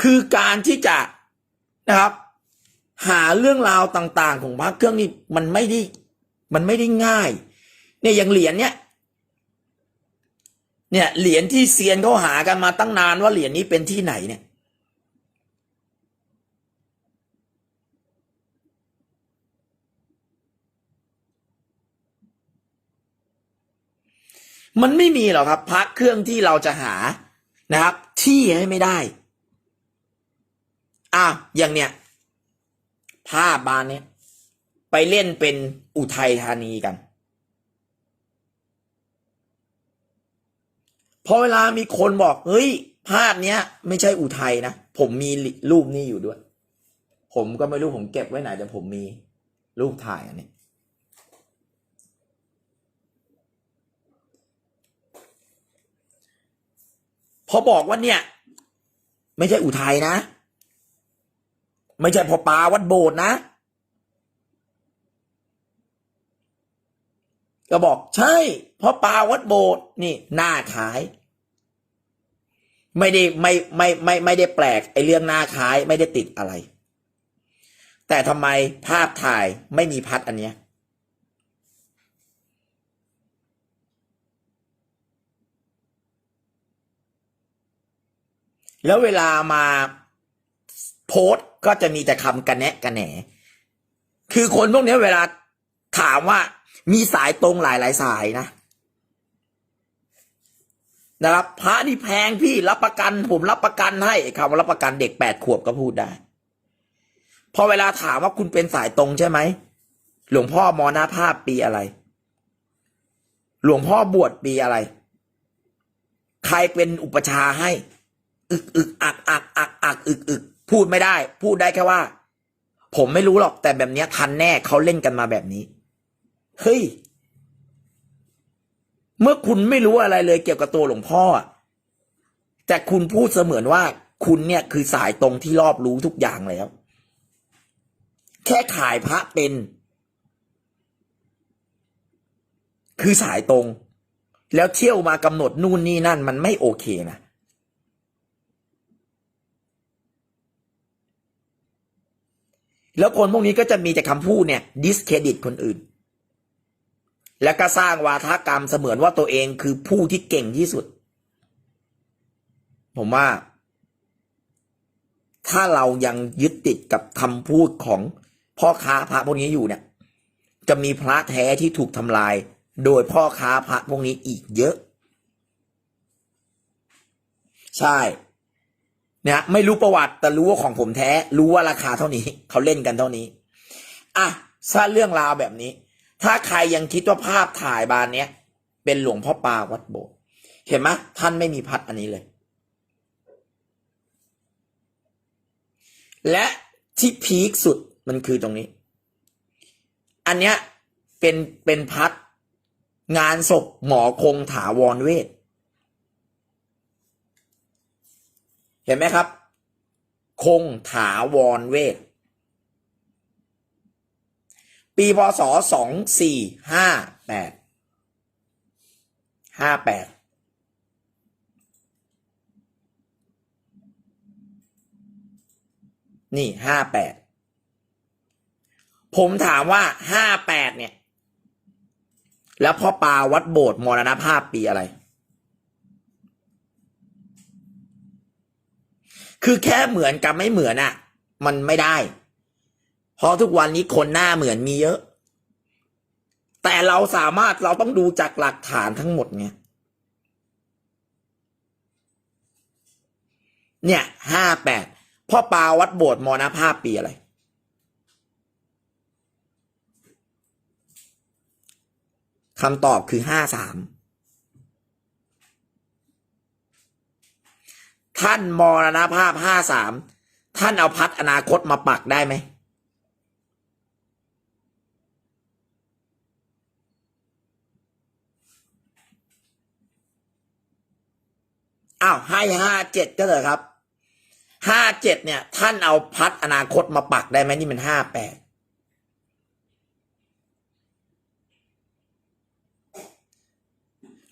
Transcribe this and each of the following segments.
คือการที่จะนะครับ หาเรื่องราวต่างๆ ของพระเครื่องนี่มันไม่ได้มันไม่ได้ง่าย เนี่ยอย่างเหรียญเนี่ย เนี่ยเหรียญที่เซียนเขาหากันมาตั้งนานว่าเหรียญนี้เป็นที่ไหนเนี่ยมันไม่มีหรอกครับพระเครื่องที่เราจะหานะครับ ที่ให้ไม่ได้ อะอย่างเนี้ยภาพบานเนี้ยไปเล่นเป็นอุทัยธานีกันพอเวลามีคนบอกเฮ้ย ภาพเนี้ย ไม่ใช่อุทัยนะ ผมมีรูปนี้อยู่ด้วย ผมก็ไม่รู้ผมเก็บไว้ไหนแต่ผมมีรูปถ่ายอันนี้พอบอกว่าเนี่ย ไม่ใช่อุทัยนะ ไม่ใช่พอปลาวัดโบสถ์นะ ก็บอกใช่พราะปลาวัดโบสถ์นี่หน้าขาย ไม่ได้ไม่ไม่ไม่ไม่ได้แปลกไอ้เรื่องหน้าขายไม่ได้ติดอะไร แต่ทำไมภาพถ่ายไม่มีพัดอันเนี้ยแล้วเวลามา โพสต์ก็จะมีแต่คำกันแนะกันแหน คือคนพวกนี้เวลาถามว่ามีสายตรงหลายหลายสายนะนะครับพระนี่แพงพี่รับประกัน ผมรับประกันให้คำว่ารับประกันเด็กแปดขวบก็พูดได้ พอเวลาถามว่าคุณเป็นสายตรงใช่ไหมหลวงพ่อมรณภาพปีอะไร หลวงพ่อบวชปีอะไร ใครเป็นอุปชาให้ อึกอึกอักอักอักอักอึกอึก พูดไม่ได้ พูดได้แค่ว่า ผมไม่รู้หรอกแต่แบบนี้ทันแน่เขาเล่นกันมาแบบนี้ เฮ้ย เมื่อคุณไม่รู้อะไรเลยเกี่ยวกับตัวหลวงพ่อแต่คุณพูดเสมือนว่า คุณเนี่ยคือสายตรงที่รอบรู้ทุกอย่างแล้ว แค่ขายพระเป็น คือสายตรง แล้วเที่ยวมากำหนดนู่นนี่นั่นมันไม่โอเคนะ แล้วคนพวกนี้ก็จะมีแต่คำพูดเนี่ยดิสเครดิตคนอื่น แล้วก็สร้างวาทกรรมเสมือนว่าตัวเองคือผู้ที่เก่งที่สุด ผมว่า ถ้าเรายังยึดติดกับคำพูดของพ่อค้าพระพวกนี้อยู่เนี่ย จะมีพระแท้ที่ถูกทำลาย โดยพ่อค้าพระพวกนี้อีกเยอะ ใช่ นี่ยไม่รู้ประวัติแต่รู้ว่าของผมแท้ รู้ว่าราคาเท่านี้ เขาเล่นกันเท่านี้ อะถ้าเรื่องราวแบบนี้ ถ้าใครยังคิดว่าภาพถ่ายบานเนี้ยเป็นหลวงพ่อปาวัดโบสถ์เห็นไหมท่านไม่มีพัดอันนี้เลย และที่พีคสุดมันคือตรงนี้ อันเนี้ยเป็นเป็นพัดงานศพหมอคงถาวรเวท เห็นไหมครับ คงถาวรเวท ปีพศสองสี่ห้าแปดห้าแปดนี่ห้าแปดผมถามว่าห้าแปดเนี่ย แล้วพ่อปาวัดโบสถ์มรณภาพปีอะไร คือแค่เหมือนกับไม่เหมือนอะ่ะ มันไม่ได้ เพราะทุกวันนี้คนหน้าเหมือนมีเยอะ แต่เราสามารถเราต้องดูจากหลักฐานทั้งหมดไงเนี่ยห้าแปดพ่อปาวัดโบสถ์มรณภาพปีอะไรคำตอบคือห้าสาม ท่านมรณภาพห้าสามท่านเอาพัดอนาคตมาปักได้ไหม อ้าวให้ห้าเจ็ดก็เลยครับห้าเจ็ดเนี่ย ท่านเอาพัดอนาคตมาปักได้ไหมนี่มันห้าแปด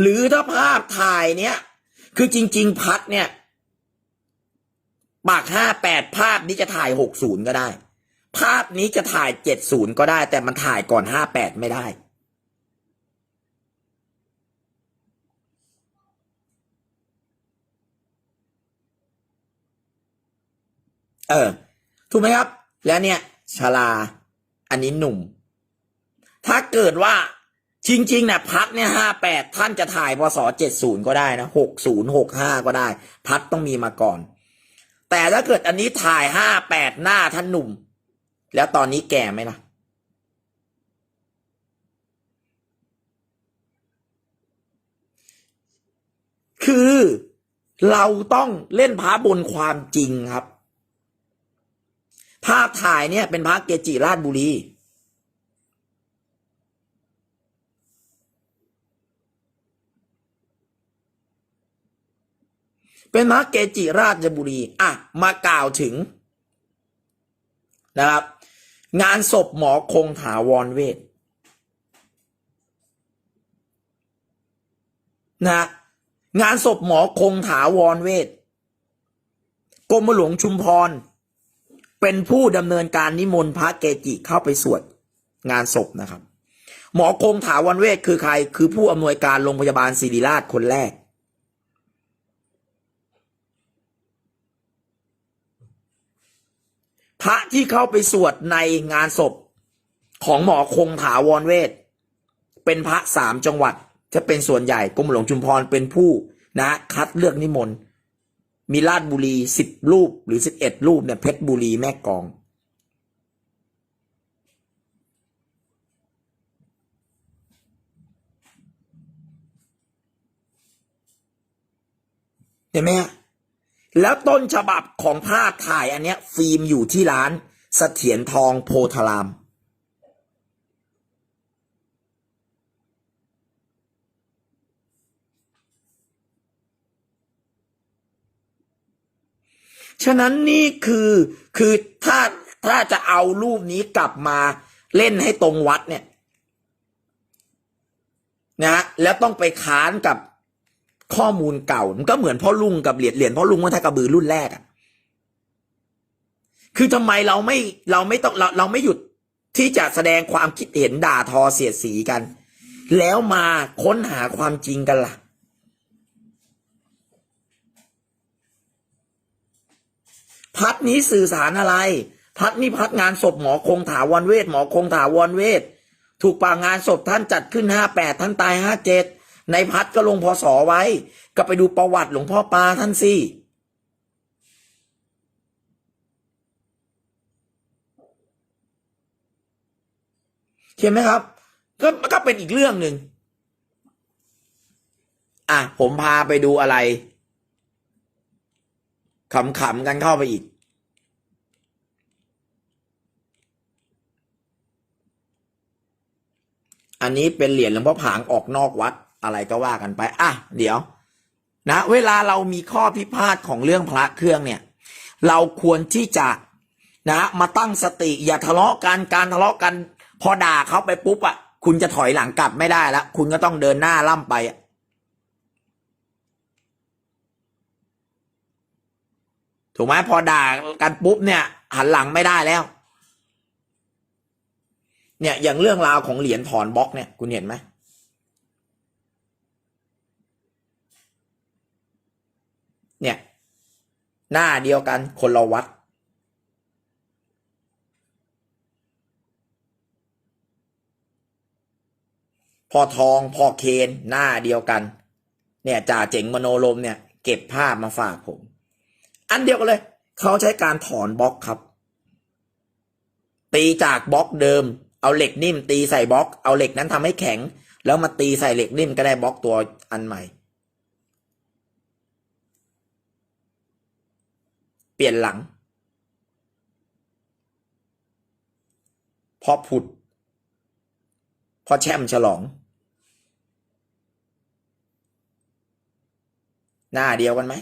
หรือถ้าภาพถ่ายเนี่ย คือจริง ๆ พัดเนี่ย ปากห้าแปดภาพนี้จะถ่ายหกศูนย์ก็ได้ ภาพนี้จะถ่ายเจ็ดศูนย์ก็ได้ แต่มันถ่ายก่อนห้าแปดไม่ได้ เออ ถูกไหมครับ แล้วเนี่ยชลา อันนี้หนุ่ม ถ้าเกิดว่าจริงๆนะพัดเนี่ยห้าแปดท่านจะถ่ายพศเจ็ดศูนย์ก็ได้นะหกศูนย์หกห้าก็ได้ พัดต้องมีมาก่อน แต่ถ้าเกิดอันนี้ถ่ายห้าแปดหน้าท่านหนุ่ม แล้วตอนนี้แก่ไหมล่ะ คือเราต้องเล่นพระบนความจริงครับ ภาพถ่ายเนี่ยเป็นพระเกจิราชบุรี เป็นพระเกจิราชบุรีอะมากล่าวถึงนะครับ งานศพหมอคงถาวรเวทนะงานศพหมอคงถาวรเวทกรมหลวงชุมพร เป็นผู้ดำเนินการนิมนต์พระเกจิเข้าไปสวดงานศพนะครับ หมอคงถาวรเวทคือใคร คือผู้อำนวยการโรงพยาบาลศิริราชคนแรก พระที่เข้าไปสวดในงานศพของหมอคงถาวรเวท เป็นพระสามจังหวัด จะเป็นส่วนใหญ่กรมหลวงชุมพรเป็นผู้นะคัดเลือกนิมนต์มีราชบุรีสิบรูปหรือสิบเอ็ดรูปเนี่ยเพชรบุรีแม่กอง เห็นไหมฮะ แล้วต้นฉบับของภาพถ่ายอันเนี้ย ฟิล์มอยู่ที่ร้านเสถียรทองโพธาราม ฉะนั้นนี่คือคือถ้าถ้าจะเอารูปนี้กลับมาเล่นให้ตรงวัดเนี่ยนะฮะแล้วต้องไปค้านกับ ข้อมูลเก่า มันก็เหมือนพ่อลุงกับเหรียญเหรียญพ่อลุงวัฒกระบือรุ่นแรกอะคือทำไมเราไม่เราไม่ต้องเราเราไม่หยุดที่จะแสดงความคิดเห็นด่าทอเสียดสีกัน แล้วมาค้นหาความจริงกันล่ะ พัดนี้สื่อสารอะไร พัดนี่พัดงานศพหมอคงถาวรเวทหมอคงถาวรเวทถูกป่างานศพท่านจัดขึ้นห้าแปดท่านตายห้าเจ็ด ในพัดก็ลงพศไว้ ก็ไปดูประวัติหลวงพ่อปาท่านสิเห็นไหมครับ ก็ก็เป็นอีกเรื่องหนึ่งอะผมพาไปดูอะไรขำๆกันเข้าไปอีก อันนี้เป็นเหรียญหลวงพ่อผางออกนอกวัด อะไรก็ว่ากันไป อะ เดี๋ยว นะ เวลาเรามีข้อพิพาทของเรื่องพระเครื่องเนี่ย เราควรที่จะนะมาตั้งสติ อย่าทะเลาะกันการทะเลาะกัน พอด่าเขาไปปุ๊บอะคุณจะถอยหลังกลับไม่ได้แล้วคุณก็ต้องเดินหน้าล่ำไปอะถูกไหมพอด่ากันปุ๊บเนี่ย หันหลังไม่ได้แล้ว เนี่ยอย่างเรื่องราวของเหรียญถอนบล็อกเนี่ย คุณเห็นไหม เนี่ย หน้าเดียวกันคนละวัด พอทองพอเคนหน้าเดียวกัน เนี่ยจ่าเจ๋งมโนลมเนี่ย เก็บภาพมาฝากผม อันเดียวกันเลย เขาใช้การถอนบล็อกครับ ตีจากบล็อกเดิม เอาเหล็กนิ่ม ตีใส่บล็อก เอาเหล็กนั้นทำให้แข็ง แล้วมาตีใส่เหล็กนิ่มก็ได้บล็อกตัวอันใหม่ เปลี่ยนหลัง พอผุด พอแช่มฉลอง หน้าเดียวกันไหม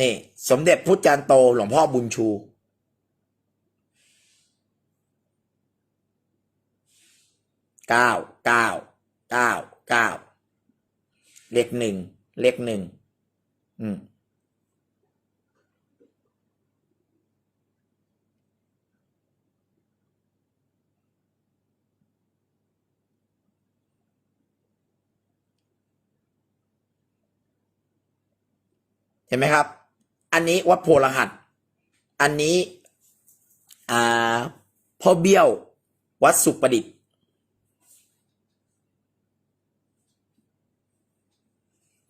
นี่ สมเด็จพุทธจารย์โตหลวงพ่อบุญชูเก้าเก้า เก้าเก้าเลขหนึ่งเลขหนึ่งอืมเห็นไหมครับ อันนี้วัดโพลหัส อันนี้ อ่าพ่อเบี้ยว วัดสุประดิษฐ์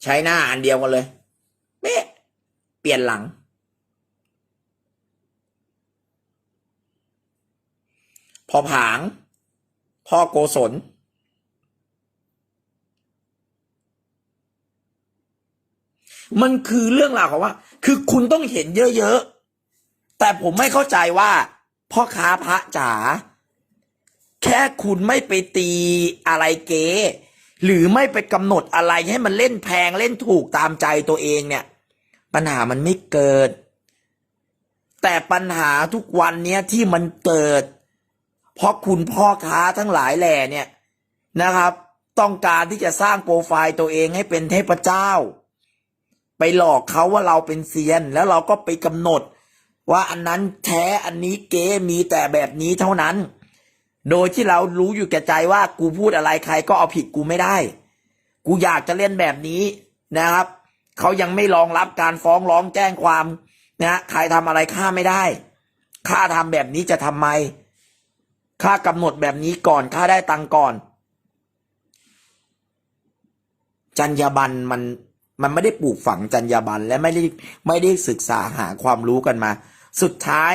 ใช้หน้าอันเดียวกันเลยเป๊ะเปลี่ยนหลัง พอผาง พ่อโกศลมันคือเรื่องราวของว่า คือคุณต้องเห็นเยอะๆ แต่ผมไม่เข้าใจว่า พ่อค้าพระจ๋า แค่คุณไม่ไปตีอะไรเก๋ หรือไม่ไปกำหนดอะไรให้มันเล่นแพงเล่นถูกตามใจตัวเองเนี่ย ปัญหามันไม่เกิด แต่ปัญหาทุกวันเนี้ยที่มันเกิด เพราะคุณพ่อค้าทั้งหลายแหล่เนี่ยนะครับ ต้องการที่จะสร้างโปรไฟล์ตัวเองให้เป็นเทพเจ้า ไปหลอกเขาว่าเราเป็นเซียน แล้วเราก็ไปกำหนด ว่าอันนั้นแท้อันนี้เก๊มีแต่แบบนี้เท่านั้น โดยที่เรารู้อยู่แก่ใจว่ากูพูดอะไรใครก็เอาผิดกูไม่ได้ กูอยากจะเล่นแบบนี้นะครับ เขายังไม่รองรับการฟ้องร้องแจ้งความนะใครทำอะไรข้าไม่ได้ข้าทำแบบนี้จะทำไมข้ากำหนดแบบนี้ก่อนข้าได้ตังก่อนจรรยาบรรณมันมันไม่ได้ปลูกฝังจรรยาบรรณและไม่ได้ไม่ได้ศึกษาหาความรู้กันมา สุดท้าย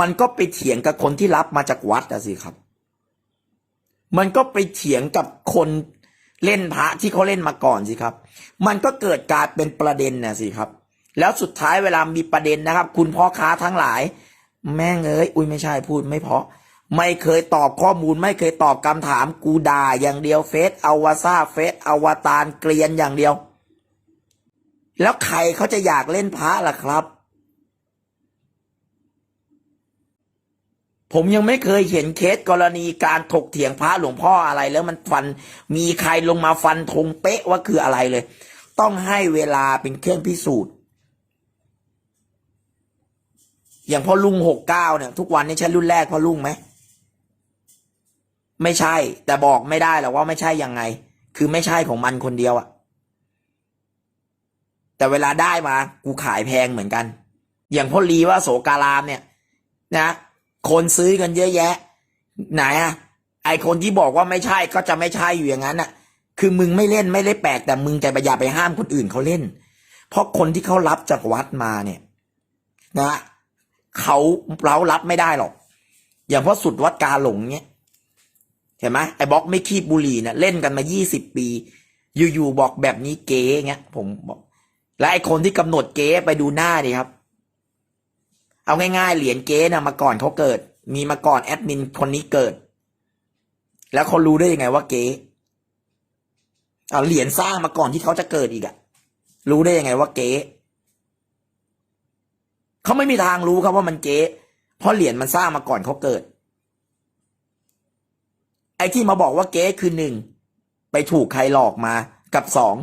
มันก็ไปเถียงกับคนที่รับมาจากวัดอะสิครับ มันก็ไปเถียงกับคนเล่นพระที่เขาเล่นมาก่อนสิครับ มันก็เกิดการเป็นประเด็นนะสิครับ แล้วสุดท้ายเวลามีประเด็นนะครับ คุณพ่อค้าทั้งหลาย แม่งเอ้ยอุ้ยไม่ใช่พูดไม่เพาะ ไม่เคยตอบข้อมูล ไม่เคยตอบคำถามกูด่าอย่างเดียวเฟซอวซาเฟซอวตารเกลียนอย่างเดียว แล้วใครเขาจะอยากเล่นพระล่ะครับ ผมยังไม่เคยเห็นเคสกรณีการถกเถียงพระหลวงพ่ออะไรแล้วมันฟัน มีใครลงมาฟันธงเป๊ะว่าคืออะไรเลย ต้องให้เวลาเป็นเครื่องพิสูจน์ อย่างพ่อลุงหกเก้าเนี่ย ทุกวันนี้ใช่รุ่นแรกพ่อลุงไหมไม่ใช่ แต่บอกไม่ได้หรอกว่าไม่ใช่ยังไง คือไม่ใช่ของมันคนเดียวอะแต่เวลาได้มา กูขายแพงเหมือนกัน อย่างพ่อลีว่าโสการามเนี่ย นะ คนซื้อกันเยอะแยะ ไหนอะไอคนที่บอกว่าไม่ใช่ก็จะไม่ใช่อยู่อย่างนั้นอะคือมึงไม่เล่นไม่ได้แปลกแต่มึงจะไปอย่าไปห้ามคนอื่นเขาเล่น เพราะคนที่เขารับจากวัดมาเนี่ยนะเขาเรารับไม่ได้หรอก อย่างพ่อสุดวัดกาหลงเนี่ยเห็นไหมไอ้บล็อกไม่คีบบุหรี่เนี่ยเล่นกันมายี่สิบปี อยู่ๆบอกแบบนี้เก๋เงี้ยผมบอก และไอ้คนที่กำหนดเก๋ไปดูหน้าดิครับ เอาง่ายๆ เหรียญเก๊นะมาก่อนเขาเกิด มีมาก่อนแอดมินคนนี้เกิด แล้วเขารู้ได้ยังไงว่าเก๊เอาเหรียญสร้างมาก่อนที่เขาจะเกิดอีกอะรู้ได้ยังไงว่าเก๊เขาไม่มีทางรู้ครับว่ามันเก๊เพราะเหรียญมันสร้างมาก่อนเขาเกิด ไอ้ที่มาบอกว่าเก๊คือหนึ่งไปถูกใครหลอกมากับสอง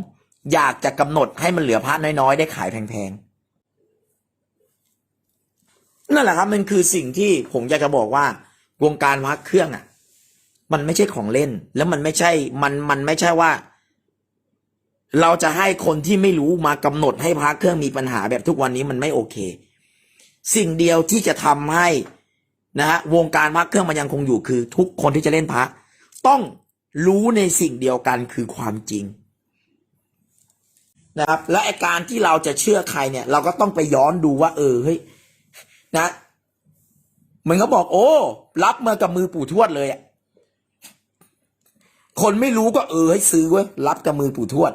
อยากจะกำหนดให้มันเหลือพระน้อยๆ ได้ขายแพงๆ นั่นแหละครับมันคือสิ่งที่ผมอยากจะบอกว่าวงการพระเครื่องอะ มันไม่ใช่ของเล่น แล้วมันไม่ใช่มันมันไม่ใช่ว่า เราจะให้คนที่ไม่รู้มากำหนดให้พระเครื่องมีปัญหาแบบทุกวันนี้มันไม่โอเค สิ่งเดียวที่จะทำให้นะฮะวงการพระเครื่องมันยังคงอยู่คือ ทุกคนที่จะเล่นพระต้องรู้ในสิ่งเดียวกันคือความจริงนะครับและไอการที่เราจะเชื่อใครเนี่ย เราก็ต้องไปย้อนดูว่า เออเฮ้ย นะมือนเขาบอกโอ้ รับมากับมือปู่ทวดเลยอะคนไม่รู้ก็เออให้ซื้อเว้ยรับกับมือปู่ทวด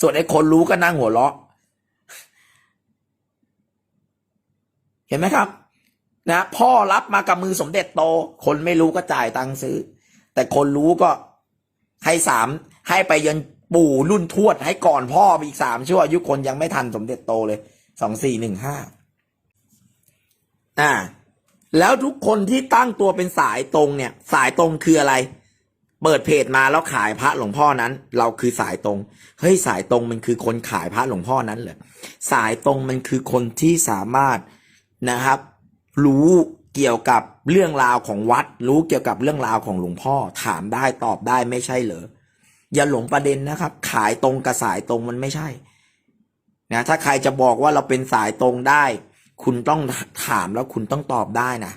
ส่วนไอ้คนรู้ก็นั่งหัวเราะ เห็นไหมครับ นะพ่อรับมากับมือสมเด็จโต คนไม่รู้ก็จ่ายตังค์ซื้อ แต่คนรู้ก็ให้สามให้ไปยันปู่รุ่นทวดให้ก่อนพ่ออีกสามชั่วอายุคนยังไม่ทันสมเด็จโตเลยสองสี่หนึ่งห้า อ่า แล้วทุกคนที่ตั้งตัวเป็นสายตรงเนี่ย สายตรงคืออะไร เปิดเพจมาแล้วขายพระหลวงพ่อนั้น เราคือสายตรง เฮ้ยสายตรงมันคือคนขายพระหลวงพ่อนั้นเหรอสายตรงมันคือคนที่สามารถนะครับ รู้เกี่ยวกับเรื่องราวของวัด รู้เกี่ยวกับเรื่องราวของหลวงพ่อ ถามได้ตอบได้ไม่ใช่เหรออย่าหลงประเด็นนะครับ ขายตรงกับสายตรงมันไม่ใช่นะถ้าใครจะบอกว่าเราเป็นสายตรงได้ คุณต้องถามแล้วคุณต้องตอบได้นะ